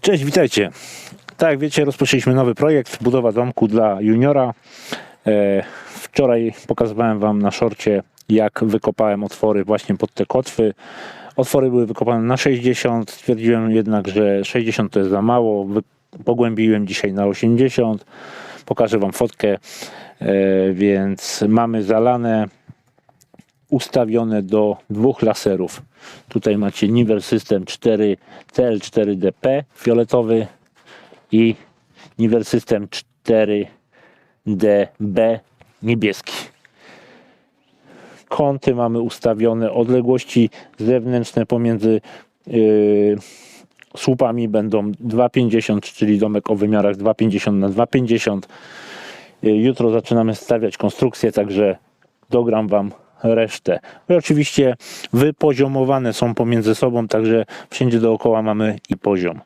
Cześć, witajcie. Tak jak wiecie, rozpoczęliśmy nowy projekt, budowa domku dla juniora. E, wczoraj pokazywałem Wam na szorcie, jak wykopałem otwory właśnie pod te kotwy. Otwory były wykopane na 60, stwierdziłem jednak, że 60 to jest za mało. Pogłębiłem dzisiaj na 80. Pokażę Wam fotkę, e, więc mamy zalane ustawione do dwóch laserów. Tutaj macie Nivel System 4 TL4DP fioletowy i Nivel System 4DB niebieski. Kąty mamy ustawione, odległości zewnętrzne pomiędzy yy, słupami będą 2,50, czyli domek o wymiarach 2,50 na 2,50. Yy, Jutro zaczynamy stawiać konstrukcję, także dogram Wam resztę. I oczywiście wypoziomowane są pomiędzy sobą, także wszędzie dookoła mamy i poziom.